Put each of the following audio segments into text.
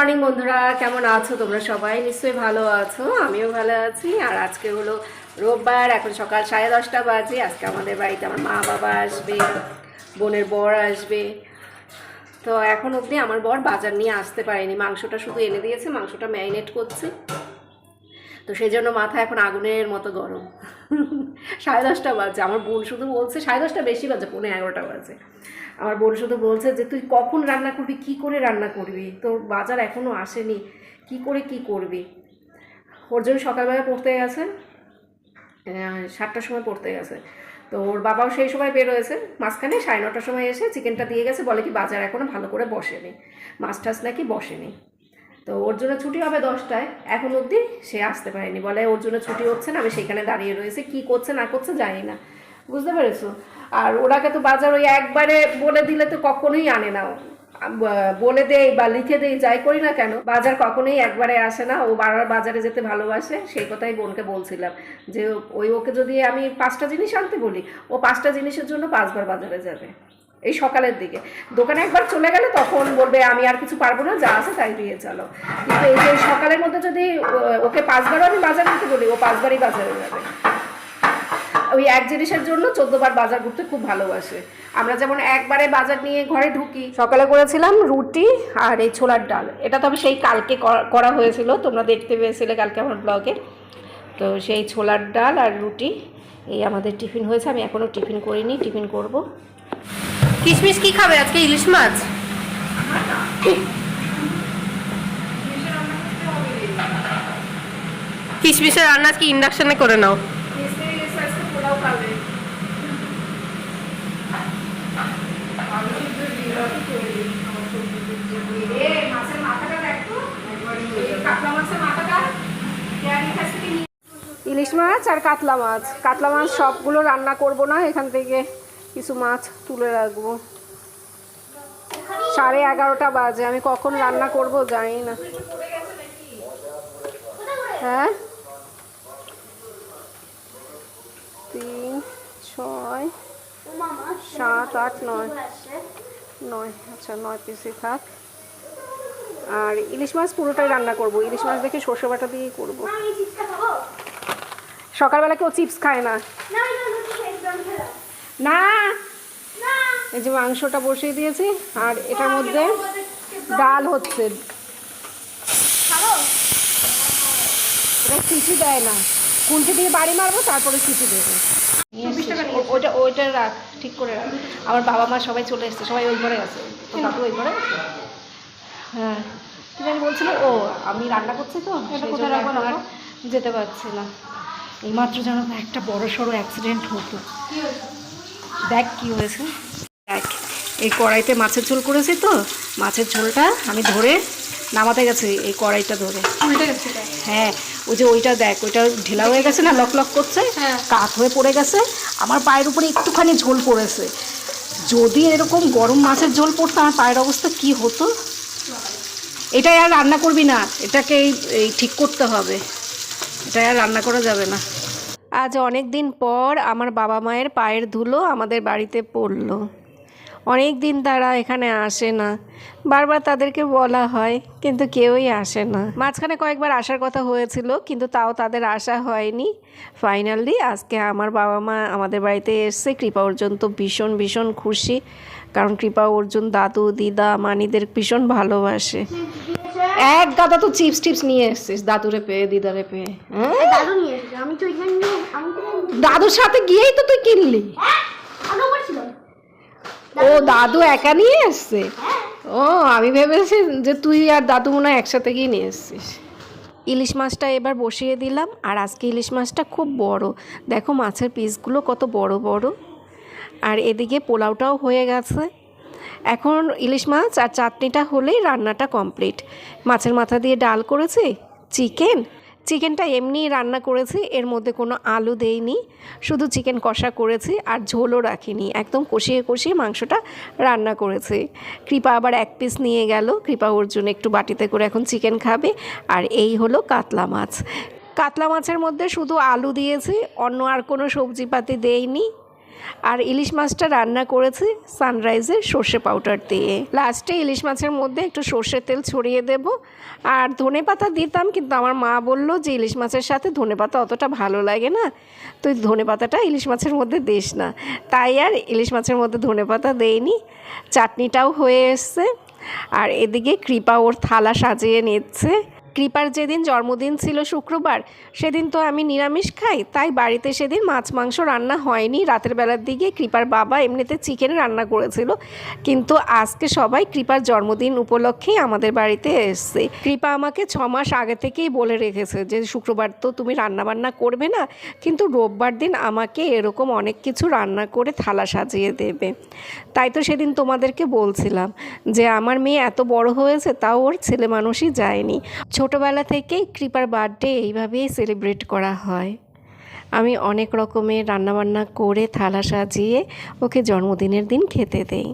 Morning বন্ধুরা, কেমন আছো তোমরা সবাই? নিশ্চয়ই ভালো আছো, আমিও ভালো আছি। আর আজকে হলো রোববার, এখন সকাল সাড়ে দশটা বাজে। আজকে আমাদের বাড়িতে আমার মা বাবা আসবে, বোনের বর আসবে। তো এখন অবধি আমার বর বাজার নিয়ে আসতে পারেনি। মাংসটা শুধু এনে দিয়েছে, মাংসটা ম্যারিনেট করছে। তো সেই জন্য মাথা এখন আগুনের মতো গরম। সাড়ে দশটা বাজে, আমার বোন শুধু বলছে সাড়ে দশটা বেশি বাজে, পৌনে এগারোটা বাজে। আমার বোন শুধু বলছে যে, তুই কখন রান্না করবি? কি করে রান্না করবি? তোর বাজার এখনও আসেনি। কি করে কি করবি? ওর জন্য সকালবেলা পড়তে গেছে। সাতটার সময় পড়তে গেছে। তো ওর বাবাও সেই সময় বেরোয়েছে মাঝখানে সাড়ে নটার সময় এসে চিকেনটা দিয়ে গেছে। বলে কি, বাজার এখনও ভালো করে বসেনি। মাছ টাছ নাকি বসেনি। তো ওর জন্য ছুটি হবে দশটায়। এখন অবধি সে আসতে পারেনি। বলে, ওর জন্য ছুটি হচ্ছে না। আমি সেখানে দাঁড়িয়ে রয়েছে। কি করছে, না করছে জানি না। বুঝতে পেরেছ? আর ওনাকে তো বাজার ওই একবারে বলে দিলে তো কখনোই আনে না। বলে দেই বা লিখে দেই, যাই করি না কেন, বাজার কখনোই একবারে আসে না। ও বারবার বাজারে যেতে ভালোবাসে, সেই কথাই বোনকে বলছিলাম যে, ওই ওকে যদি আমি পাঁচটা জিনিস আনতে বলি, ও পাঁচটা জিনিসের জন্য পাঁচবার বাজারে যাবে, এই সকালের দিকে। দোকানে একবার চলে গেলে তখন বলবে, আমি আর কিছু পারব না, যা আছে তাই দিয়ে চলো। কিন্তু এই যে সকালের মধ্যে যদি ওকে পাঁচবারও আমি বাজার নিতে বলি, ও পাঁচবারই বাজারে যাবে। ওই এক জিনিসের জন্য চোদ্দবার বাজার ঘুরতে খুব ভালোবাসে। আমরা যেমন একবারে বাজার নিয়ে ঘরে ঢুকি। সকালে করেছিলাম রুটি আর এই ছোলার ডাল। এটা তবে সেই কালকে করা হয়েছিল, তোমরা দেখতে পেয়েছিলে কালকে আমার ব্লগে। তো সেই ছোলার ডাল আর রুটি, এই আমাদের টিফিন হয়েছে। আমি এখনও টিফিন করিনি, টিফিন করব। কিশমিশ কি খাবে আজকে? ইলিশ মাছ? কিশমিশের রান্না আজকে ইন্ডাকশনে করে নাও পোলাও খাবে ইলিশ মাছ আর কাতলা মাছ। কাতলা মাছ সবগুলো রান্না করব না, এখান থেকে কিছু মাছ তুলে রাখব। সাড়ে এগারোটা বাজে, আমি কখন রান্না করব জানি না। হ্যাঁ? তিন, ছয়, সাত, আট, নয়। নয় আচ্ছা নয় পিসে থাক আর ইলিশ মাছ পুরোটাই রান্না করব। ইলিশ মাছ দেখে সর্ষে বাটা দিয়েই করব। সকালবেলা কেউ চিপস খায় না। না এই যে মাংসটা বসিয়ে দিয়েছি আর এটার মধ্যে ডাল হচ্ছে। এটা সিটি দেয় না। কুঞ্চি দিয়ে বাড়ি মারবো তারপরে সিটি দেবে। ওইটা ওইটা রাখ ঠিক করে রাখ। আমার বাবা মা সবাই চলে এসছে সবাই ওই ঘরে আছে। তো দাদু ওই ঘরে হ্যাঁ। কি জানি বলছিল ও আমি রান্না করছি তো সেই কোথায় রাখব যেতে পারছি না। এইমাত্র যেন একটা বড় সড়ো অ্যাক্সিডেন্ট হতো। দেখ কি হয়েছে। দেখ এই কড়াইতে মাছের ঝোল করেছি তো মাছের ঝোলটা আমি ধরে নামাতে গেছি এই কড়াইটা ধরে। উল্টে গেছে হ্যাঁ ওই যে ওইটা দেখ ওইটা ঢেলা হয়ে গেছে না লক লক করছে হ্যাঁ। কাত হয়ে পড়ে গেছে আমার পায়ের উপরে একটুখানি ঝোল পড়েছে। যদি এরকম গরম মাছের ঝোল পড়তো আমার পায়ের অবস্থা কি হতো? এটাই আর রান্না করবি না এটাকে এই ঠিক করতে হবে। এটা আর রান্না করা যাবে না। আজ অনেক দিন পর আমার বাবা মায়ের পায়ের ধুলো আমাদের বাড়িতে পড়ল। অনেক দিন তারা এখানে আসে না। বারবার তাদেরকে বলা হয়, কিন্তু কেউই আসে না। মাঝখানে কয়েকবার আসার কথা হয়েছিল, কিন্তু তাও তাদের আসা হয়নি। ফাইনালি আজকে আমার বাবা মা আমাদের বাড়িতে এসছে কৃপা পর্যন্ত ভীষণ ভীষণ খুশি। কারণ কৃপা অর্জুন দাদু দিদা মানিদের ভীষণ ভালোবাসে। এক গাদা তো চিপস টিপস নিয়ে এসছিস দাদুরে পেয়ে দিদারে পেয়ে হ্যাঁ? দাদু নিয়ে আমি তো দাদুর সাথে গিয়েই তো তুই কিনলি। ও দাদু একা নিয়ে এসছে? ও আমি ভেবেছি যে তুই আর দাদু মনে হয় একসাথে গিয়ে নিয়ে এসছিস। ইলিশ মাছটা এবার বসিয়ে দিলাম আর আজকে ইলিশ মাছটা খুব বড়। দেখো মাছের পিসগুলো কত বড় বড়। আর এদিকে পোলাওটাও হয়ে গেছে। এখন ইলিশ মাছ আর চাটনিটা হলেই রান্নাটা কমপ্লিট। মাছের মাথা দিয়ে ডাল করেছি, চিকেন। চিকেনটা এমনি রান্না করেছি, এর মধ্যে কোনো আলু দেইনি। শুধু চিকেন কষা করেছি আর ঝোলও রাখিনি, একদম কষিয়ে কষিয়ে মাংসটা রান্না করেছি। কৃপা আবার এক পিস নিয়ে গেল, কৃপা অর্জুন একটু বাটিতে করে এখন চিকেন খাবে। আর এই হলো কাতলা মাছ। কাতলা মাছের মধ্যে শুধু আলু দিয়েছি, অন্য আর কোনো সবজিপাতি দেইনি। আর ইলিশ মাছটা রান্না করেছি সানরাইজের সর্ষে পাউডার দিয়ে। লাস্টে ইলিশ মাছের মধ্যে একটু সর্ষের তেল ছড়িয়ে দেব। আর ধনে পাতা দিতাম, কিন্তু আমার মা বলল যে ইলিশ মাছের সাথে ধনে পাতা অতটা ভালো লাগে না। তুই ধনে পাতাটা ইলিশ মাছের মধ্যে দিস না। তাই আর ইলিশ মাছের মধ্যে ধনে পাতা দেইনি। চাটনিটাও হয়ে এসছে। আর এদিকে কৃপা ওর থালা সাজিয়ে নিচ্ছে। কৃপার যেদিন জন্মদিন ছিল শুক্রবার, সেদিন তো আমি নিরামিষ খাই, তাই বাড়িতে সেদিন মাছ, মাংস রান্না হয়নি। রাতের বেলার দিকে কৃপার বাবা এমনিতে চিকেন রান্না করেছিল, কিন্তু আজকে সবাই কৃপার জন্মদিন উপলক্ষেই আমাদের বাড়িতে এসছে। কৃপা আমাকে ছ মাস আগে থেকেই বলে রেখেছে যে, শুক্রবার তো তুমি রান্না বান্না করবে না, কিন্তু রোববার দিন আমাকে এরকম অনেক কিছু রান্না করে থালা সাজিয়ে দেবে। তাই তো সেদিন তোমাদেরকে বলছিলাম যে, আমার মেয়ে এত বড় হয়েছে, তাও ওর ছেলে মানুষই যায়নি। ছোটোবেলা থেকেই কৃপার বার্থডে এইভাবেই সেলিব্রেট করা হয়। আমি অনেক রকমের রান্নাবান্না করে থালা সাজিয়ে ওকে জন্মদিনের দিন খেতে দেই।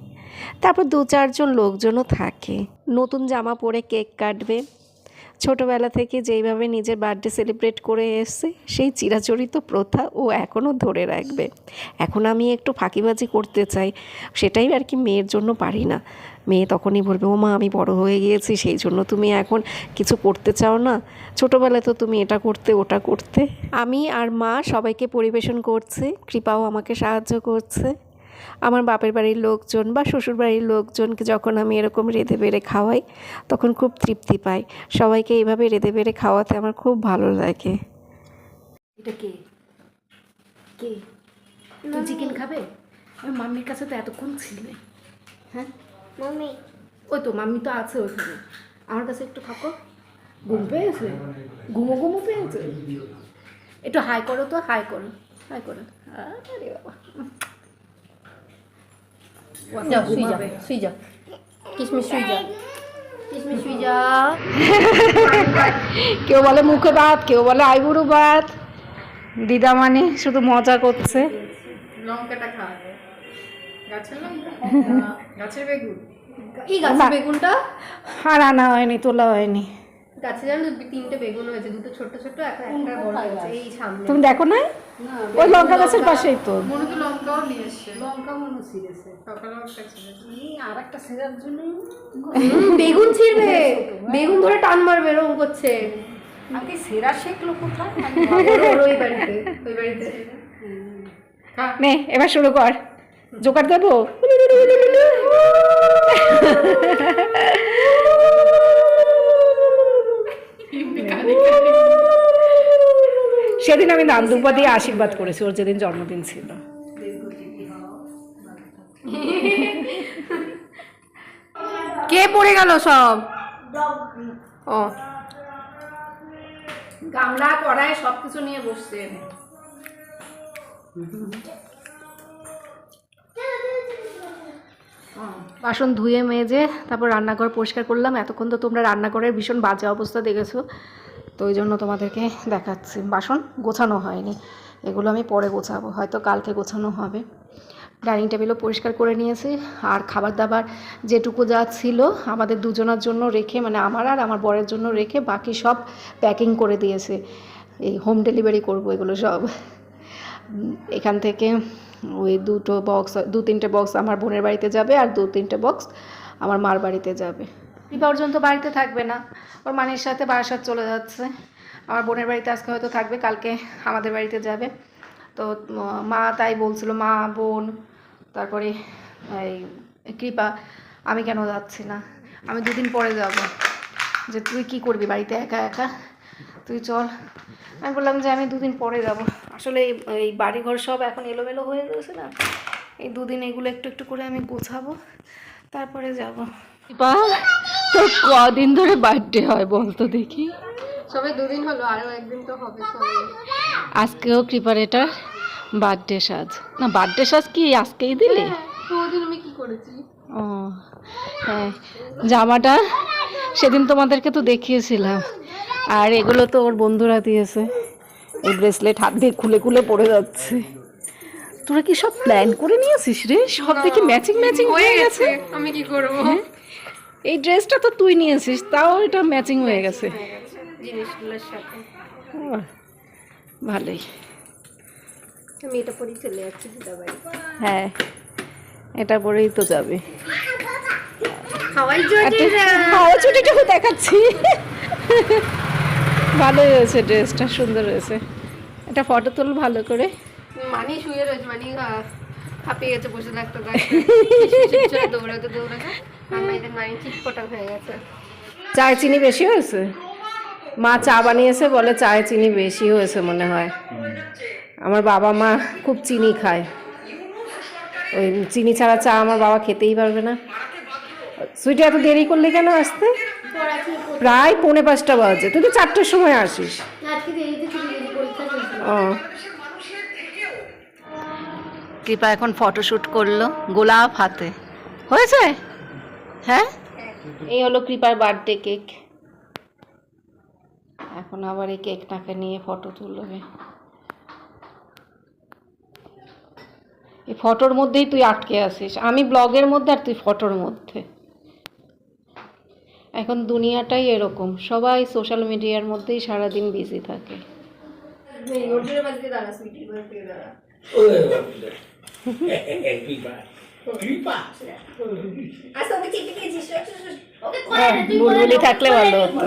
তারপর দু চারজন লোকজনও থাকে। নতুন জামা পরে কেক কাটবে। ছোটোবেলা থেকে যেইভাবে নিজের বার্থডে সেলিব্রেট করে এসছে, সেই চিরাচরিত প্রথা ও এখনও ধরে রাখবে। এখন আমি একটু ফাঁকিবাজি করতে চাই, সেটাই আর কি মেয়ের জন্য পারি না। মেয়ে তখনই বলবে ও মা আমি বড় হয়ে গিয়েছি সেই জন্য তুমি এখন কিছু করতে চাও না। ছোটোবেলায় তো তুমি এটা করতে ওটা করতে। আমি আর মা সবাইকে পরিবেশন করছে কৃপাও আমাকে সাহায্য করছে। আমার বাপের বাড়ির লোকজন বা শ্বশুর বাড়ির লোকজনকে যখন আমি এরকম রেঁধে বেড়ে খাওয়াই তখন খুব তৃপ্তি পাই। সবাইকে এইভাবে রেঁধে বেড়ে খাওয়াতে আমার খুব ভালো লাগে। এটা কে? কে? চিকেন খাবে? মাম্মির কাছে তো এতক্ষণ ছিলে। হ্যাঁ? মাম্মি ওই তো মাম্মি তো আছে ওইখানে আমার কাছে একটু থাকো। ঘুম পেয়েছে? ঘুমো ঘুমো পেয়েছে? একটু হাই করো তো হাই করো হাই করো। আরে বাবা। যাও শুই যাও শুই যাও। কিশমিশ শুই যাও। কিশমিশ শুই যা কেউ বলে মুখে ভাত কেউ বলে আইবুড়ো ভাত। দিদা মানে শুধু মজা করছে। লঙ্কাটা খাওয়াবে গাছের লঙ্কা? গাছের বেগুন? কি গাছের বেগুনটা? আর আনা হয়নি তোলা হয়নি। গাছে জানো তিনটে বেগুন হয়েছে দুটো ছোট ছোট একটা একটা বড় হয়েছে এই সামনে। তুমি দেখো না ওই লঙ্কা গাছের পাশেই তো। মনে তো লঙ্কাও নিয়ে এসছে। লঙ্কা মনে ছিঁড়েছে সকালে একটা ছিঁড়েছে আর একটা ছেঁড়ার জন্য বেগুন ছিঁড়বে। বেগুন ধরে টান মারবে এরকম করছে। আগে সেরা শেখলো কোথায়? ওই বাড়িতে। ওই বাড়িতে। নে এবার শুরু কর। জোগাড় দেবো? সেদিন আমি নান্দুপা দিয়ে আশীর্বাদ করেছি, ওর যেদিন জন্মদিন ছিল। কে পড়ে গেল সব? ও। গামলা, কড়াই সব কিছু নিয়ে বসছে। বাসন ধুয়ে মেজে তারপর রান্নাঘর পরিষ্কার করলাম। এতক্ষণ তো তোমরা রান্নাঘরের ভীষণ বাজে অবস্থা দেখেছ। তো ওই জন্য তোমাদেরকে দেখাচ্ছি। বাসন গোছানো হয়নি। এগুলো আমি পরে গোছাবো। হয়তো কালকে গোছানো হবে। ডাইনিং টেবিলও পরিষ্কার করে নিয়েছি। আর খাবার দাবার যেটুকু যা ছিল আমাদের দুজনের জন্য রেখে মানে আমার আর আমার বরের জন্য রেখে বাকি সব প্যাকিং করে দিয়েছে। এই হোম ডেলিভারি করব এগুলো সব। এখান থেকে ওই দুটো বক্স দু তিনটে বক্স আমার বোনের বাড়িতে যাবে আর দু তিনটে বক্স আমার মার বাড়িতে যাবে। এই পর্যন্ত বাড়িতে থাকবে না, ওর মানের সাথে বারাসাত চলে যাচ্ছে। আমার বোনের বাড়িতে আজকে হয়তো থাকবে, কালকে আমাদের বাড়িতে যাবে। তো, মা তাই বলছিল, মা, বোন, তারপরে এই কৃপা, আমি কেন যাচ্ছি না? আমি দুদিন পরে যাব। যে তুই কি করবি বাড়িতে একা একা? তুই চল। আমি বললাম যে আমি দুদিন পরে যাব। আসলে এই- বাড়িঘর সব এখন এলোমেলো হয়ে গেছে না? এই দুদিন এগুলো একটু একটু করে আমি গোছাবো তারপরে যাব। বা তোর কদিন ধরে বার্থডে হয় বলতো দেখি। সবে দুদিন হলো আরও একদিন তো হবে সবে আজকেও কৃপারেটার বার্থডে সাজ। না বার্থডে সাজ কি আজকেই দিলে? দুদিন আমি কি করেছি? ও হ্যাঁ জামাটা সেদিন তোমাদেরকে তো দেখিয়েছিলাম। আর এগুলো তো ওর বন্ধুরা দিয়েছে। এই ব্রেসলেট হাত দিয়ে খুলে খুলে পড়ে যাচ্ছে। তোরা কি সব প্ল্যান করে নিয়েছিস রে? সব দেখি ম্যাচিং ম্যাচিং হয়ে গেছে। আমি কি করব? এই ড্রেসটা তো তুই নিয়েছিস তাও এটা ম্যাচিং হয়ে গেছে। জিনিসগুলোর সাথে। ভালোই। আমি এটা পরেই চলে যাচ্ছি দিদা বাড়ি হ্যাঁ এটা পরেই তো যাবে। হাওয়াই জোটে হাওয়া ছুটিটাও দেখাচ্ছি। ভালো হয়েছে ড্রেসটা সুন্দর হয়েছে। এটা ফটো তুল ভালো করে। মানি শুয়ে রয়েছে মানি হাঁপিয়ে গেছে বসে থাকতো দৌড়াতে দৌড়াতে মানি চিটপটা হয়ে গেছে চায় চিনি বেশি হয়েছে? মা চা বানিয়েছে বলে চায়ে চিনি বেশি হয়েছে মনে হয়। আমার বাবা মা খুব চিনি খায়। ওই চিনি ছাড়া চা আমার বাবা খেতেই পারবে না। সুইটি এত দেরি করলে কেন আসতে? প্রায় পৌনে পাঁচটা বাজে। তুই তো চারটের সময় আসিস। ও। কৃপা এখন ফটোশুট করল গোলাপ হাতে। হয়েছে? হ্যাঁ? এই হলো কৃপার বার্থডে কেক এখন আবার এই কেকটাকে নিয়ে ফটো তুলবে। এই ফটোর মধ্যেই তুই আটকে আসিস আমি ব্লগের মধ্যে আর তুই ফটোর মধ্যে। এখন দুনিয়াটাই এরকম সবাই সোশ্যাল মিডিয়ার মধ্যেই সারাদিন বিজি থাকে বুলবুলি থাকলে ভালো হতো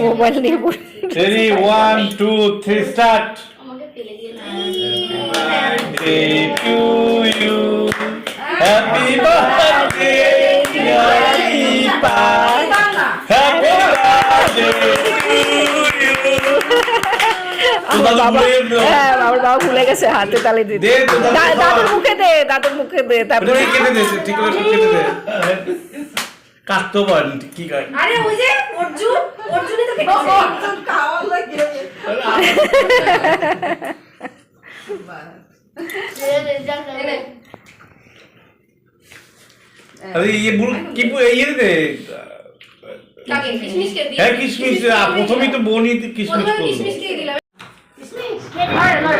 মোবাইল নিয়ে three, start. Birthday to you. Happy birthday, dear Deepa. Happy birthday to you. আমার বাবা হ্যাঁ আমার বাবা ভুলে গেছে হাতে তালে দিতে দে দাদুর মুখে দে দাদুর মুখে দে তারপরে কেটে দে ঠিক করে কেটে দে। কাটতে পারেন কি কাট আরে ওই যে অর্জুন অর্জুনই তো আরে ये বুল কি বু- ইয়ে দে হ্যাঁ কিশমিশ প্রথমেই তো বোনই তো কিশমিশ করল।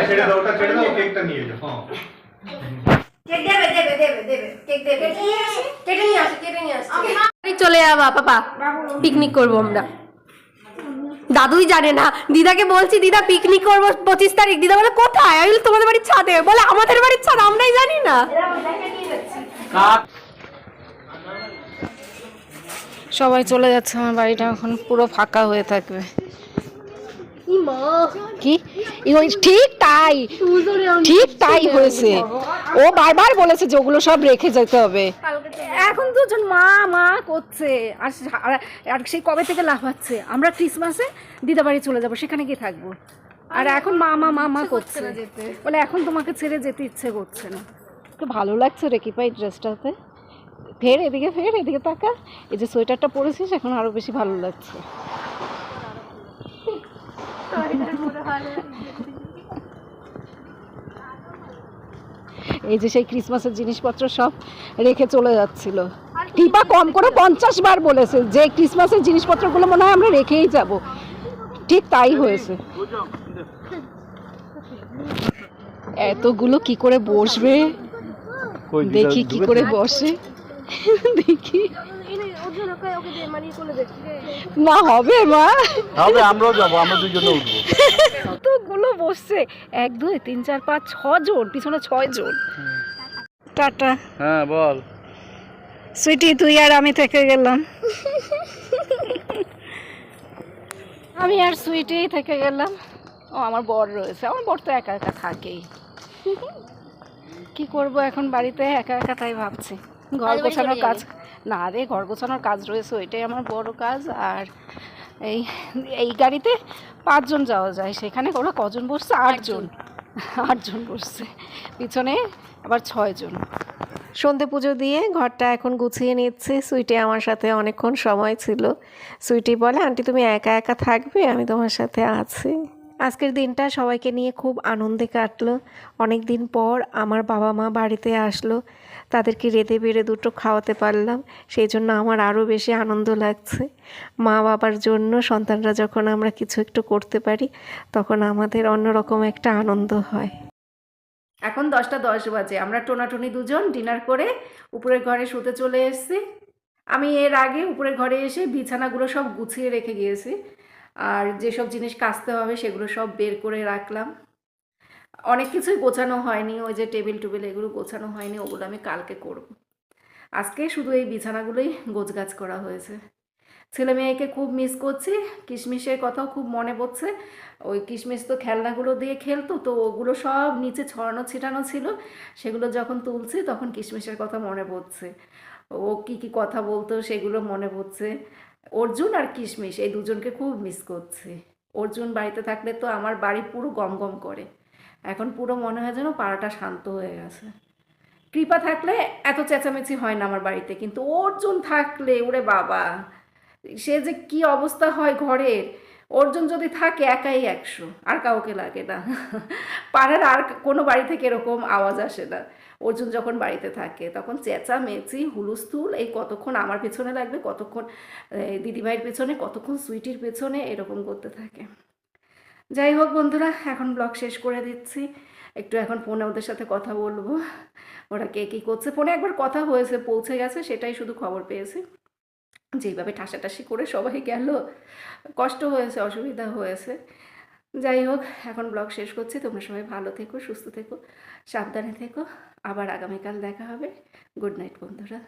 ছেড়ে দাও ওটা ছেড়ে দাও কেকটা নিয়ে যাও হ্যাঁ। চলে যাবা পাপা পিকনিক করব আমরা। দাদুই জানে না। দিদাকে বলছি দিদা পিকনিক করব পঁচিশ তারিখ। দিদা বলে কোথায়? আমি তোমাদের বাড়ির ছাদে। বলে আমাদের বাড়ির ছাদ আমরাই জানি না। সবাই চলে যাচ্ছে আমার বাড়িটা এখন পুরো ফাঁকা হয়ে থাকবে। কি? ঠিক তাই। ঠিক তাই হয়েছে। ও বারবার বলেছে যে ওগুলো সব রেখে যেতে হবে। এখন দুজন মা মা করছে। আর আর- সেই কবে থেকে লাফাচ্ছে? আমরা ক্রিসমাসে দিদা বাড়ি চলে যাব সেখানে গিয়ে থাকব। আর এখন মা মা মা মা করছে। বলে এখন তোমাকে ছেড়ে যেতে ইচ্ছে করছে না। তো ভালো লাগছে রে কি পাই ড্রেসটাতে ফের এদিকে ফের এদিকে তাকা। এই যে সোয়েটারটা পরেছিস এখন আরও বেশি ভালো লাগছে। এই যে সেই ক্রিসমাসের জিনিসপত্র সব রেখে চলে যাচ্ছিল। টিপা কম করে পঞ্চাশ বার বলেছে যে ক্রিসমাসের জিনিসপত্রগুলো মনে হয় আমরা রেখেই যাব। ঠিক তাই হয়েছে। এতগুলো কি করে বসবে? দেখি কি করে বসে। দেখি। না হবে মা। হবে আমরাও যাব আমরা দুজনে উঠবো। কতগুলো বসছে? এক দুই তিন চার পাঁচ ছ জন পিছনে ছয় জন। টাটা। হ্যাঁ বল। সুইটি তুই আর আমি থেকে গেলাম। আমি আর সুইটি থেকে গেলাম। ও আমার বর রয়েছে। আমার বর তো একা একা থাকেই। কি করব এখন বাড়িতে? একা একা তাই ভাবছি। ঘর গোছানোর কাজ। না রে ঘর গোছানোর কাজ রয়েছে ওইটাই আমার বড় কাজ। আর এই এই গাড়িতে পাঁচজন যাওয়া যায় সেখানে ওরা কজন বসছে? আটজন। আটজন বসছে। পিছনে আবার ছয়জন। সন্ধে পুজো দিয়ে ঘরটা এখন গুছিয়ে নিচ্ছে। সুইটি আমার সাথে অনেকক্ষণ সময় ছিল। সুইটি বলে আন্টি তুমি একা একা থাকবে? আমি তোমার সাথে আছি। আজকের দিনটা সবাইকে নিয়ে খুব আনন্দে কাটলো। অনেক দিন পর আমার বাবা মা বাড়িতে আসলো। তাদেরকে রেঁধে বেড়ে দুটো খাওয়াতে পারলাম। সেই জন্য আমার আরও বেশি আনন্দ লাগছে। মা বাবার জন্য, সন্তানরা যখন আমরা কিছু একটু করতে পারি, তখন আমাদের অন্যরকম একটা আনন্দ হয়। এখন দশটা দশ বাজে। আমরা টোনাটুনি দুজন ডিনার করে উপরের ঘরে শুতে চলে এসেছি। আমি এর আগে উপরের ঘরে এসে বিছানাগুলো সব গুছিয়ে রেখে গিয়েছি। আর যেসব জিনিস কাচতে হবে সেগুলো সব বের করে রাখলাম। অনেক কিছুই গোছানো হয়নি, ওই যে টেবিল টুবিল এগুলো গোছানো হয়নি, ওগুলো আমি কালকে করব। আজকে শুধু এই বিছানাগুলোই গোছগাছ করা হয়েছে। ছেলে মেয়েকে খুব মিস করছি, কিশমিশের কথাও খুব মনে পড়ছে। ওই কিশমিশ তো খেলনাগুলো দিয়ে খেলতো, তো ওগুলো সব নিচে ছড়ানো ছিটানো ছিল, সেগুলো যখন তুলছি তখন কিশমিশের কথা মনে পড়ছে। ও কি কি কথা বলতো সেগুলো মনে পড়ছে। অর্জুন আর কিশমিশ এই দুজনকে খুব মিস করছি। অর্জুন বাড়িতে থাকলে তো আমার বাড়ি পুরো গম গম করে। এখন পুরো মনে হয় যেন পাড়াটা শান্ত হয়ে গেছে। কৃপা থাকলে এত চেঁচামেচি হয় না আমার বাড়িতে, কিন্তু অর্জুন থাকলে, ওরে বাবা! সে যে কি অবস্থা হয় ঘরের। অর্জুন যদি থাকে একাই একশো, আর কাউকে লাগে না। পাড়ার আর কোনো বাড়ি থেকে এরকম আওয়াজ আসে না। অর্জুন যখন বাড়িতে থাকে, তখন চেঁচা মেচি হুলুস্থুল, এই কতক্ষণ আমার পেছনে লাগবে, কতক্ষণ দিদিভাইয়ের পেছনে, কতক্ষণ সুইটির পেছনে, এরকম করতে থাকে। যাই হোক বন্ধুরা, এখন ব্লগ শেষ করে দিচ্ছি। একটু এখন ফোনে ওদের সাথে কথা বলব, ওরা কে কী করছে। ফোনে একবার কথা হয়েছে, পৌঁছে গেছে, সেটাই শুধু খবর পেয়েছি। যেইভাবে ঠাসাঠাসি করে সবাই গেল, কষ্ট হয়েছে, অসুবিধা হয়েছে। যাই হোক, এখন ব্লগ শেষ করছি। তোমরা সবাই ভালো থেকো, সুস্থ থেকো, সাবধানে থেকো। আবার আগামীকাল দেখা হবে। গুড নাইট বন্ধুরা।